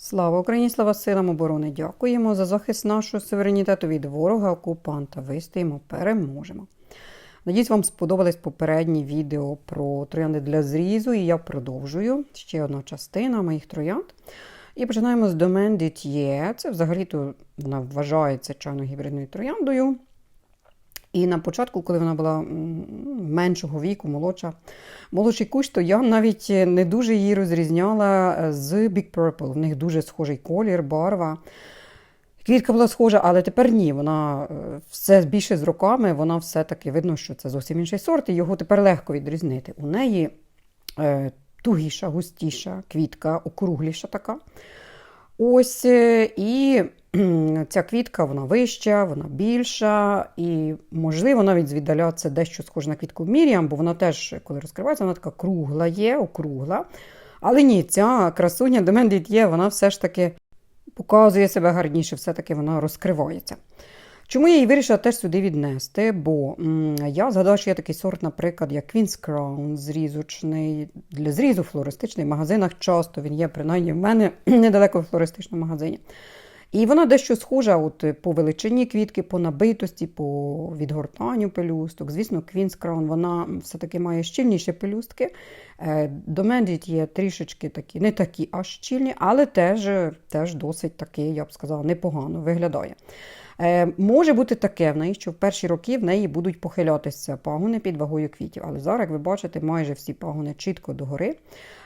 Слава Україні, слава силам оборони! Дякуємо за захист нашого суверенітету від ворога, окупанта. Вистоїмо, переможемо. Надіюсь, вам сподобались попередні відео про троянди для зрізу, і я продовжую. Ще одна частина моїх троянд. І починаємо з домен Діт'є. Це взагалі-то вважається чайно-гібридною трояндою. І на початку, коли вона була меншого віку, молодша, молодший кущ, то я навіть не дуже її розрізняла з Big Purple. В них дуже схожий колір, барва. Квітка була схожа, але тепер ні. Вона е, все більше з роками, вона все-таки видно, що це зовсім інший сорт, і його тепер легко відрізнити. У неї е, тугіша, густіша квітка, округліша така. Ось е, і ця квітка вона вища, вона більша, і, можливо, навіть звіддаля дещо схоже на квітку Міріам, бо вона теж, коли розкривається, вона така кругла є, округла. Але ні, ця красуня Демендіт є, вона все ж таки показує себе гарніше, все-таки вона розкривається. Чому я її вирішила теж сюди віднести? Бо м, я згадала, що є такий сорт, наприклад, як Queen's Crown, зрізочний, для зрізу флористичний в магазинах часто він є, принаймні в мене недалеко в флористичному магазині. І вона дещо схожа от, по величині квітки, по набитості, по відгортанню пелюсток. Звісно, Queen's Crown вона все-таки має щільніші пелюстки. Домендіт є трішечки такі, не такі аж щільні, але теж, теж досить таки, я б сказала, непогано виглядає. Е, може бути таке в неї, що в перші роки в неї будуть похилятися пагони під вагою квітів. Але зараз, як ви бачите, майже всі пагони чітко догори.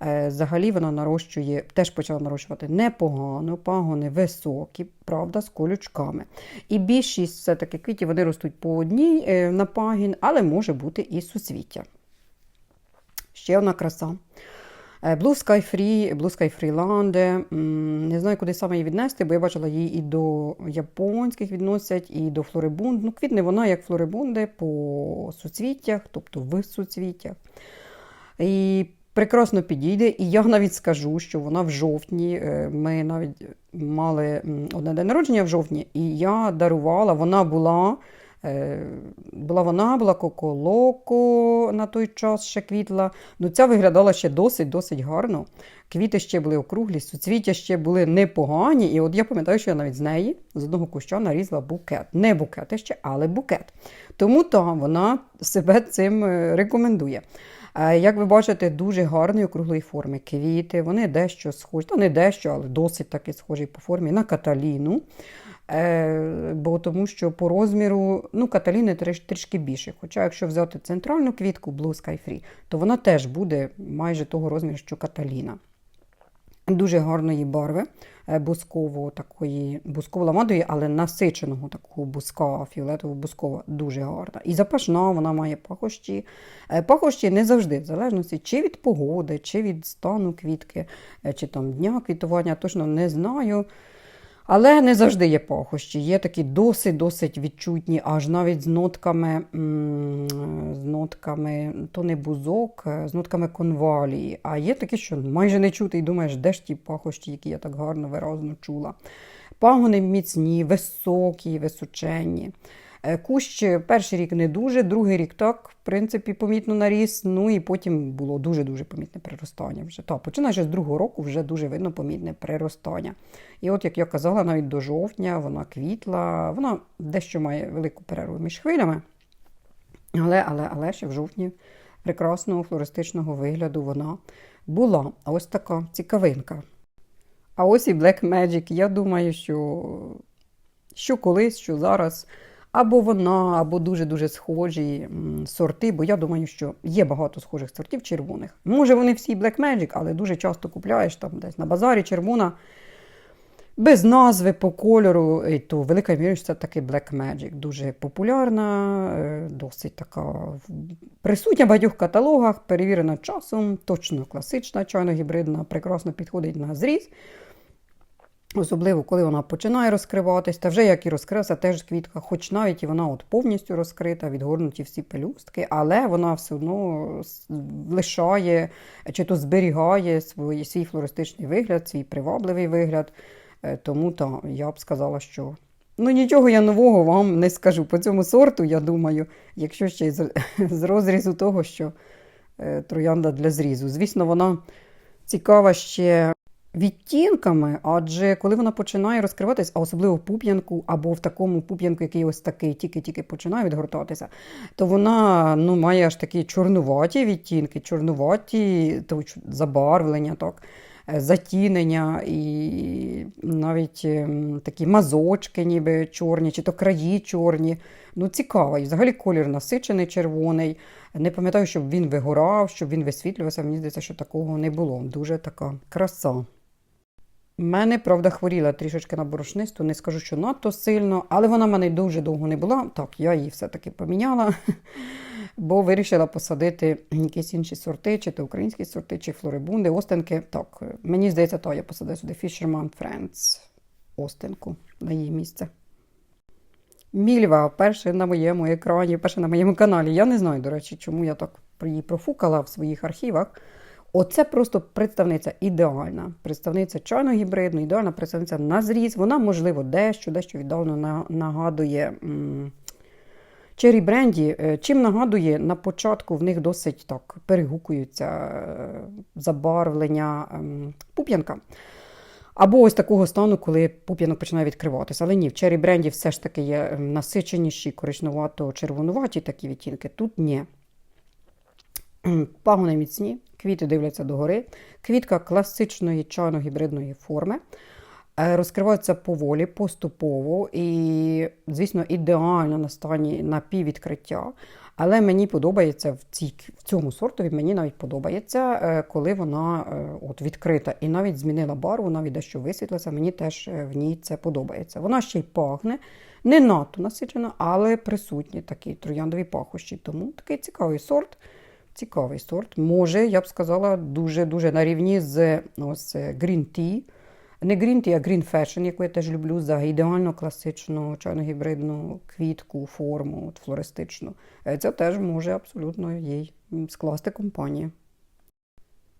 Е, взагалі вона нарощує, теж почала нарощувати непогано, пагони високі, правда, з колючками. І більшість все-таки квітів вони ростуть по одній е, на пагін, але може бути і суцвіття. Ще одна краса. Е, Blue Sky Free, Blue Sky Freeland. Не знаю, куди саме її віднести, бо я бачила її і до японських відносять, і до флорибунд. Ну, квітне вона як флорибунди по суцвіттях, тобто в суцвіттях. І прекрасно підійде. І я навіть скажу, що вона в жовтні. е, Ми навіть мали одне день народження в жовтні, і я дарувала, вона була. Е, Була вона, була коколоко на той час ще квітла. Ну, ця виглядала ще досить-досить гарно. Квіти ще були округлі, суцвіття ще були непогані. І от я пам'ятаю, що я навіть з неї з одного куща нарізала букет. Не букет ще, але букет. Тому там вона себе цим е, рекомендує. Е, Як ви бачите, дуже гарної округлої форми квіти. Вони дещо схожі, та не дещо, але досить таки схожі по формі на каталіну. Е, бо тому що по розміру ну, каталіни трішки більше. Хоча, якщо взяти центральну квітку Blue Sky Free, то вона теж буде майже того розміру, що каталіна. Дуже гарної барви, е, бусково такої бусково-ламадої, але насиченого такого буска, фіолетово-бускова, дуже гарна. І запашна вона має пахощі. Е, Пахощі не завжди, в залежності чи від погоди, чи від стану квітки, чи там дня квітування, точно не знаю. Але не завжди є пахощі. Є такі досить-досить відчутні, аж навіть з нотками, з нотками, то не бузок, е, з нотками конвалії. А є такі, що майже не чути, і думаєш, де ж ті пахощі, які я так гарно виразно чула. Пагони міцні, високі, височенні. Е, Кущ перший рік не дуже, другий рік так, в принципі, помітно наріс. Ну і потім було дуже-дуже помітне приростання. вже. Та, починаючи з другого року, вже дуже видно помітне приростання. І от, як я казала, навіть до жовтня вона квітла, вона дещо має велику перерву між хвилями. Але, але, але ще в жовтні прекрасного флористичного вигляду вона була. Ось така цікавинка. А ось і Black Magic. Я думаю, що, що колись, що зараз. Або вона, або дуже-дуже схожі сорти, бо я думаю, що є багато схожих сортів червоних. Може, вони всі Black Magic, але дуже часто купляєш там десь на базарі червона без назви по кольору, і то велика ймовірність це таки Black Magic. Дуже популярна, е, досить така присутня в багатьох каталогах, перевірена часом, точно класична, чайно-гібридна, прекрасно підходить на зріз. Особливо, коли вона починає розкриватись, та вже як і розкрився, теж квітка, хоч навіть і вона от повністю розкрита, відгорнуті всі пелюстки, але вона все одно лишає чи то зберігає свій, свій флористичний вигляд, свій привабливий вигляд. Е, Тому та, я б сказала, що ну нічого я нового вам не скажу по цьому сорту, я думаю, якщо ще з розрізу того, що е, троянда для зрізу. Звісно, вона цікава ще відтінками, адже коли вона починає розкриватись, а особливо в пуп'янку або в такому пуп'янку, який ось такий, тільки-тільки починає відгортатися, то вона ну, має аж такі чорнуваті відтінки, чорнуваті то, забарвлення, так, е, затінення і навіть ем, такі мазочки, ніби чорні, чи то краї чорні. Ну, цікавий. Взагалі колір насичений червоний. Не пам'ятаю, щоб він вигорав, щоб він висвітлювався. Мені здається, що такого не було. Дуже така краса. У мене, правда, хворіла трішечки на борошнисту, не скажу, що надто сильно, але вона в мене дуже довго не була. Так, я її все-таки поміняла, бо вирішила посадити якісь інші сорти, чи то українські сорти, чи флорибунди, остинки. Так, мені здається, то я посадила сюди Fisherman Friends остинку на її місце. Мільва, перше на моєму екрані, перше на моєму каналі. Я не знаю, до речі, чому я так її профукала в своїх архівах. Оце просто представниця ідеальна. Представниця чайно гібридну, ідеальна представниця на зріз. Вона, можливо, дещо, дещо віддавно нагадує Черрі бренді. Чим нагадує, на початку в них досить так перегукуються е, забарвлення ем, пуп'янка. Або ось такого стану, коли пуп'янок починає відкриватися. Але ні, в чері бренді все ж таки є ем, насиченіші, коричнувато-червонуваті такі відтінки. Тут ні. Пагони міцні, квіти дивляться догори. Квітка класичної чайно-гібридної форми. Е, розкриваються поволі, поступово і, звісно, ідеально на стані напіввідкриття. Але мені подобається в цій, в цьому сортові, мені навіть подобається, е, коли вона е, от відкрита і навіть змінила барву, навіть дещо висвітлилася, мені теж в ній це подобається. Вона ще й пахне, не надто насичена, але присутні такі трояндові пахощі. Тому такий цікавий сорт. Цікавий сорт. Може, я б сказала, дуже-дуже на рівні з ось Green Tea. Не Green Tea, а Green Fashion, яку я теж люблю, за ідеально класичну чайно-гібридну квітку, форму от флористичну. Е, це теж може абсолютно їй скласти компанію.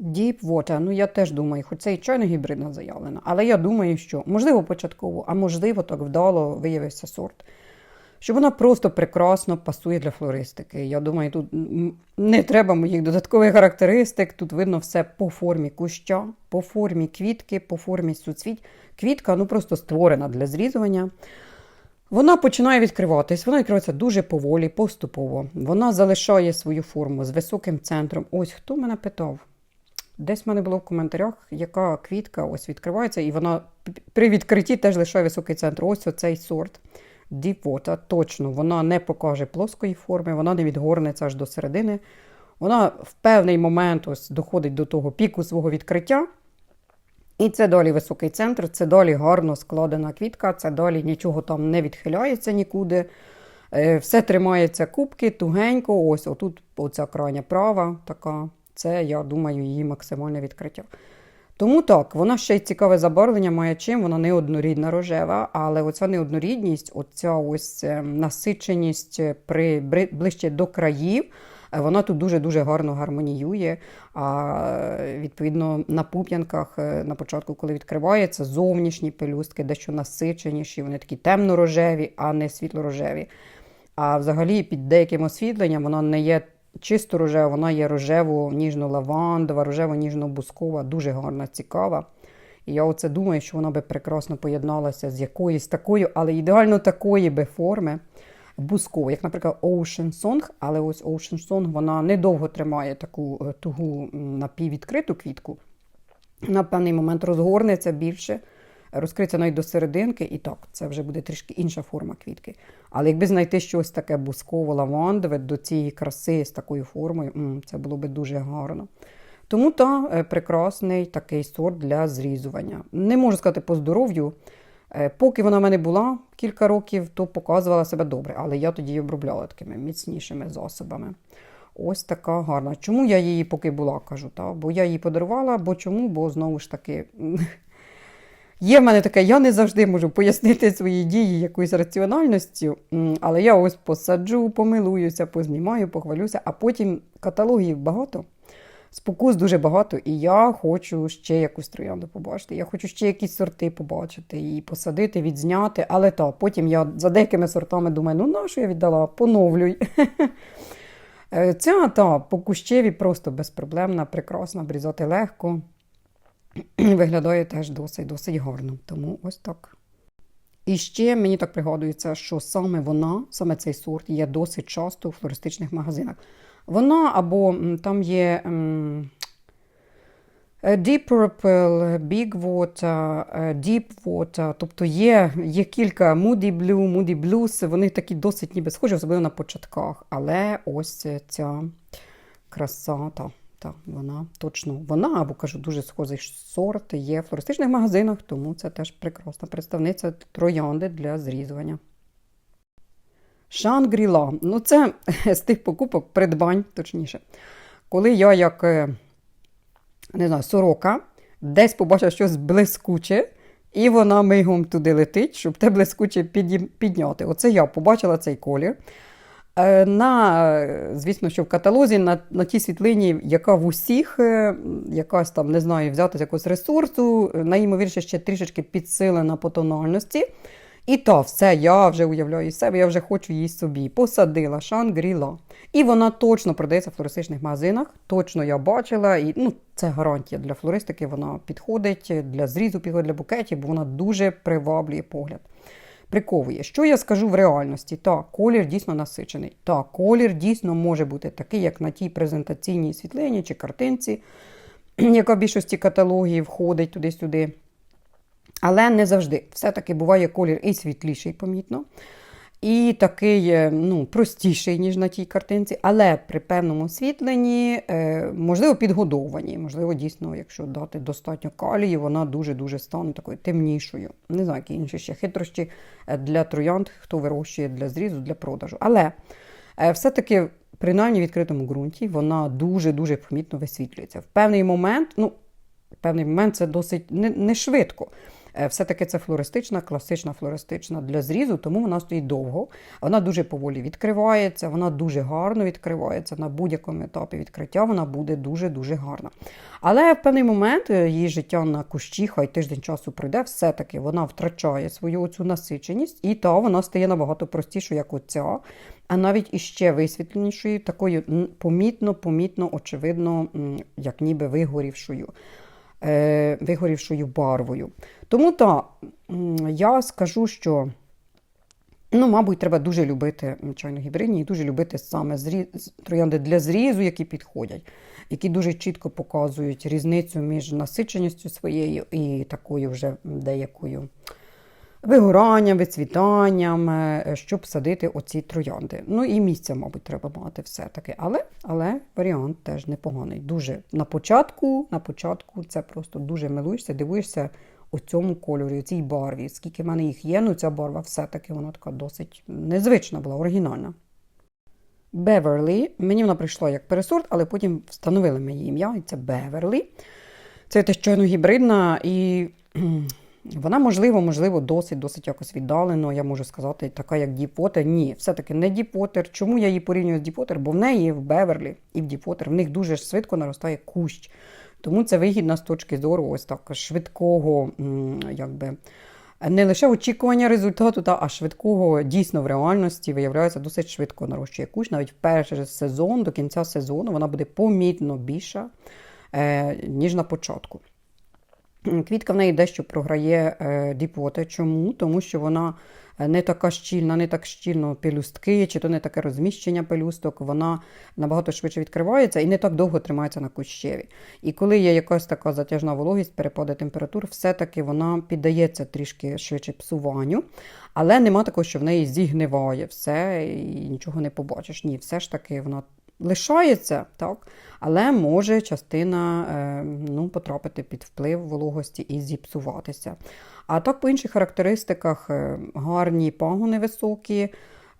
Deep Water, ну я теж думаю, хоч це і чайно-гібридна заявлена, але я думаю, що можливо початково, а можливо, так вдало виявився сорт що вона просто прекрасно пасує для флористики. Я думаю, тут не треба моїх додаткових характеристик. Тут видно все по формі куща, по формі квітки, по формі суцвіть. Квітка ну просто створена для зрізування. Вона починає відкриватись, вона відкривається дуже поволі, поступово. Вона залишає свою форму з високим центром. Ось хто мене питав. Десь в мене було в коментарях, яка квітка ось відкривається, і вона при відкритті теж лишає високий центр. Ось оцей сорт. Deep точно, вона не покаже плоскої форми, вона не відгорнеться аж до середини. Вона в певний момент ось доходить до того піку свого відкриття. І це далі високий центр, це далі гарно складена квітка, це далі нічого там не відхиляється нікуди. Е, все тримається кубки, тугенько. Ось отут оця крайня права така. Це, я думаю, її максимальне відкриття. Тому так, вона ще й цікаве забарвлення має чим, вона не однорідна рожева, але оця неоднорідність, оця ось е, насиченість при ближче до країв, е, вона тут дуже-дуже гарно гармоніює. А відповідно на пуп'янках е, на початку, коли відкривається, зовнішні пелюстки, дещо насиченіші, вони такі темно-рожеві, а не світло-рожеві. А взагалі під деяким освітленням вона не є чисто рожева, вона є рожево ніжно-лавандова, рожево-ніжно-бускова, дуже гарна, цікава. І я оце думаю, що вона би прекрасно поєдналася з якоюсь такою, але ідеально такої би форми бускової, як, наприклад, Ocean Song, але ось Ocean Song вона недовго тримає таку е, тугу напіввідкриту квітку. На певний момент розгорнеться більше розкриться навіть до серединки, і так, це вже буде трішки інша форма квітки. Але якби знайти щось таке бусково лавандове до цієї краси з такою формою, це було б дуже гарно. Тому та е, прекрасний такий сорт для зрізування. Не можу сказати по здоров'ю. Е, поки вона в мене була кілька років, то показувала себе добре, але я тоді її обробляла такими міцнішими засобами. Ось така гарна. Чому я її поки була, кажу, та? бо я її подарувала, бо чому? Бо знову ж таки Є в мене таке, я не завжди можу пояснити свої дії якоюсь раціональністю, але я ось посаджу, помилуюся, познімаю, похвалюся, а потім каталогів багато, спокус дуже багато, і я хочу ще якусь троянду побачити. Я хочу ще якісь сорти побачити і посадити, відзняти. Але так, потім я за деякими сортами думаю, ну на що я віддала, поновлюй. Е, ця та по кущеві просто безпроблемна, прекрасна, обрізати легко. виглядає теж досить досить гарно. Тому ось так. І ще мені так пригадується, що саме вона, саме цей сорт, є досить часто у флористичних магазинах. Вона або там є е, Deep Purple, Big Water, е, Deep Water, тобто є, є кілька Moody Blue, Moody Blues, вони такі досить ніби схожі, особливо на початках. Але ось ця краса, та, вона точно, вона, або кажу, дуже схожий сорт, є в флористичних магазинах, тому це теж прекрасна представниця троянди для зрізування. Шангріла. Ну, це з тих покупок, придбань, точніше. Коли я, як е, не знаю, сорока, десь побачила щось блискуче, і вона мигом туди летить, щоб те блискуче підняти. Оце я побачила цей колір. Е, На, е, звісно, що в каталозі на, на тій світлині, яка в усіх, е, якась там, не знаю, взяти з якогось ресурсу, найімовірніше ще трішечки підсилена по тональності. І то все, я вже уявляю себе, я вже хочу її собі. Посадила Шангріла. І вона точно продається в флористичних магазинах. Точно я бачила. І ну, це гарантія для флористики. Вона підходить для зрізу, підходить для букетів, бо вона дуже приваблює погляд. Приковує. Що я скажу в реальності? Так, колір дійсно насичений. Так, колір дійсно може бути такий, як на тій презентаційній світлині чи картинці, яка в більшості каталогів входить туди-сюди. Але не завжди. Все-таки буває колір і світліший, помітно, і такий е, ну, простіший, ніж на тій картинці, але при певному освітленні, е, можливо, підгодовані. Можливо, дійсно, якщо дати достатньо калію, вона дуже-дуже стане такою темнішою. Не знаю, які інші ще хитрощі е, для троянд, хто вирощує для зрізу, для продажу. Але все-таки, принаймні в відкритому ґрунті, вона дуже-дуже помітно висвітлюється. В певний момент, ну, в певний момент це досить не, не швидко. Е, Все-таки це флористична, класична флористична для зрізу, тому вона стоїть довго. Вона дуже поволі відкривається, вона дуже гарно відкривається. На будь-якому етапі відкриття вона буде дуже-дуже гарна. Але в певний момент е, її життя на кущі, хай тиждень часу пройде, все-таки вона втрачає свою цю насиченість, і та вона стає набагато простішою, як оця, а навіть іще висвітленішою, такою помітно, помітно, очевидно, як ніби вигорівшою вигорівшою барвою. Тому так, я скажу, що, ну, мабуть, треба дуже любити чайно гібридні і дуже любити саме зрі... троянди для зрізу, які підходять, які дуже чітко показують різницю між насиченістю своєю і такою вже деякою вигоранням, вицвітанням, е, щоб садити оці троянди. Ну і місця, мабуть, треба мати все-таки. Але, але варіант теж непоганий. Дуже на початку, на початку це просто дуже милуєшся, дивуєшся у цьому кольорі, у цій барві. Скільки в мене їх є, ну ця барва все-таки вона така досить незвична була, оригінальна. Беверлі. Мені вона прийшла як пересорт, але потім встановили моє ім'я, і це Беверлі. Це теж щойно гібридна, і вона, можливо, можливо, досить, досить якось віддалено, я можу сказати, така як Діпотер. Ні, все-таки не Діпотер. Чому я її порівнюю з Діпотер? Бо в неї в Беверлі і в Діпотер в них дуже швидко наростає кущ. Тому це вигідно з точки зору ось так швидкого, якби. Не лише очікування результату, та, а швидкого дійсно в реальності виявляється досить швидко нарощує кущ. Навіть в перший сезон, до кінця сезону, вона буде помітно більша, е, ніж на початку. Квітка в неї дещо програє е, діпоти. Чому? Тому що вона е, не така щільна, не так щільно пелюстки, чи то не таке розміщення пелюсток, вона набагато швидше відкривається і не так довго тримається на кущеві. І коли є якась така затяжна вологість, перепади температур, все-таки вона піддається трішки швидше псуванню, але нема такого, що в неї зігниває все і нічого не побачиш. Ні, все ж таки вона лишається, так, але може частина е, ну, потрапити під вплив вологості і зіпсуватися. А так, по інших характеристиках, е, гарні пагони високі,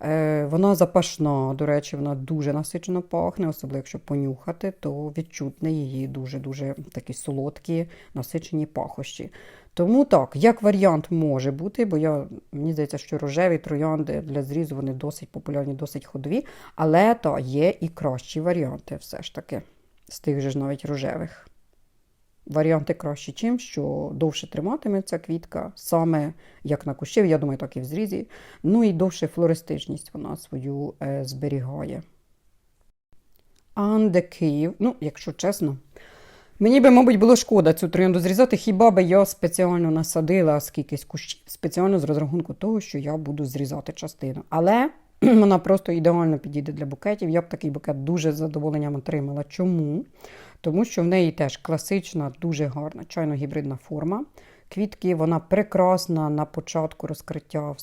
е, вона запашна, до речі, вона дуже насичено пахне, особливо якщо понюхати, то відчутне її дуже-дуже такі солодкі, насичені пахощі. Тому так, як варіант може бути, бо я, мені здається, що рожеві троянди для зрізу вони досить популярні, досить ходові, але то є і кращі варіанти все ж таки, з тих же ж навіть рожевих. Варіанти кращі чим, що довше триматиметься квітка, саме як на кущеві, я думаю, так і в зрізі. Ну і довше флористичність вона свою е, зберігає. Анде Київ, ну, якщо чесно, Мені би, мабуть, було шкода цю троянду зрізати, хіба би я спеціально насадила скількись кущів, спеціально з розрахунку того, що я буду зрізати частину. Але вона просто ідеально підійде для букетів. Я б такий букет дуже з задоволенням отримала. Чому? Тому що в неї теж класична, дуже гарна чайно-гібридна форма. Квітки, вона прекрасна на початку розкриття,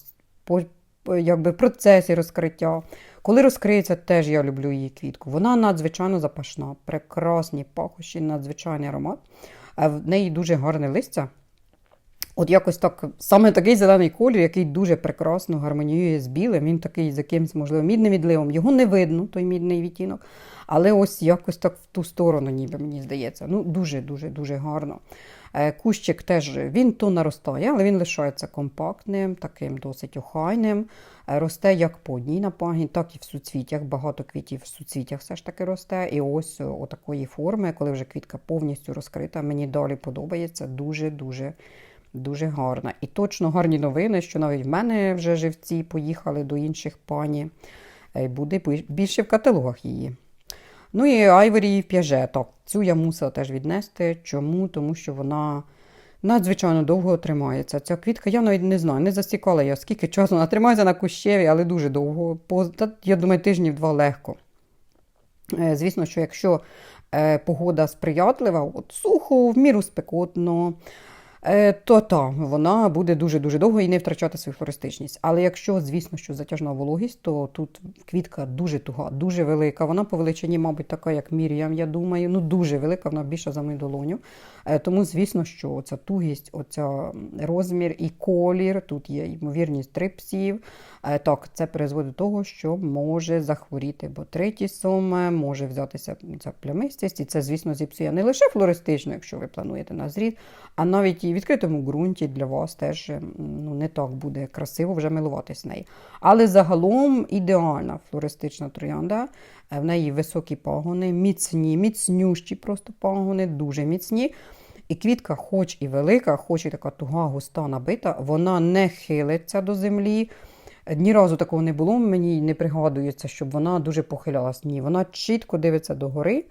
по, по- якби в процесі розкриття. Коли розкриється, теж я люблю її квітку. Вона надзвичайно запашна, прекрасні пахощі, надзвичайний аромат. В неї дуже гарне листя. От якось так, саме такий зелений колір, який дуже прекрасно гармоніює з білим. Він такий з якимось, можливо, мідним відливом. Його не видно, той мідний відтінок. Але ось якось так в ту сторону, ніби мені здається. Ну, дуже-дуже дуже гарно. Е, Кущик теж він то наростає, але він лишається компактним, таким досить охайним. Е, Росте як по одній напагі, так і в суцвіттях. Багато квітів в суцвіттях все ж таки росте. І ось о, такої форми, коли вже квітка повністю розкрита, мені далі подобається. Дуже-дуже дуже гарна. І точно гарні новини, що навіть в мене вже живці поїхали до інших пані. Е, Буде більше в каталогах її. Ну і Айворі п'яже. Так, цю я мусила теж віднести. Чому? Тому що вона надзвичайно довго тримається. Ця квітка, я навіть не знаю, не засікала я, скільки часу вона тримається на кущеві, але дуже довго. Я думаю, тижнів два легко. Е, Звісно, що якщо е, погода сприятлива, от сухо, в міру спекотно, то та, вона буде дуже-дуже довго і не втрачати свою флористичність. Але якщо, звісно, що затяжна вологість, то тут квітка дуже туга, дуже велика. Вона по величині, мабуть, така, як Мір'ям, я думаю. Ну, дуже велика, вона більша за мою долоню. Е, Тому, звісно, що оця тугість, оця розмір і колір, тут є ймовірність трипсів. Е, Так, це призводить до того, що може захворіти ботритісом, може взятися ця плямистість, і це, звісно, зіпсує не лише флористично, якщо ви плануєте на зріз, а навіть і в відкритому ґрунті для вас теж ну, не так буде красиво вже милуватись нею. Але загалом ідеальна флористична троянда. Е, В неї високі пагони, міцні, міцнющі просто пагони, дуже міцні. І квітка, хоч і велика, хоч і така туга, густа, набита, вона не хилиться до землі. Ні разу такого не було, мені не пригадується, щоб вона дуже похилялась. Ні, вона чітко дивиться догори.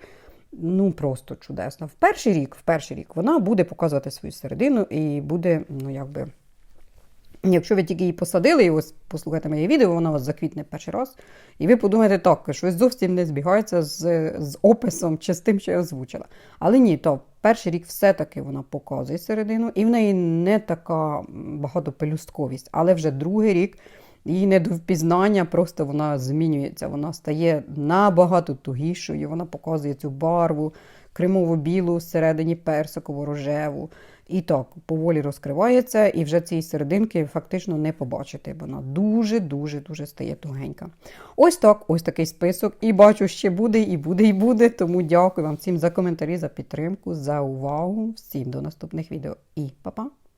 Ну, просто чудесно. В перший рік, в перший рік вона буде показувати свою середину і буде, ну, якби. Якщо ви тільки її посадили, і ось послухайте моє відео, вона вас заквітне перший раз, і ви подумаєте, так, щось зовсім не збігається з, з описом чи з тим, що я озвучила. Але ні, то перший рік все-таки вона показує середину, і в неї не така багатопелюстковість, але вже другий рік її не до впізнання, просто вона змінюється, вона стає набагато тугішою, вона показує цю барву, кремово-білу, всередині персиково-рожеву. І так, поволі розкривається, і вже цієї серединки фактично не побачите. Вона дуже-дуже дуже стає тугенька. Ось так, ось такий список. І бачу, ще буде, і буде, і буде. Тому дякую вам всім за коментарі, за підтримку, за увагу. Всім до наступних відео. І па-па!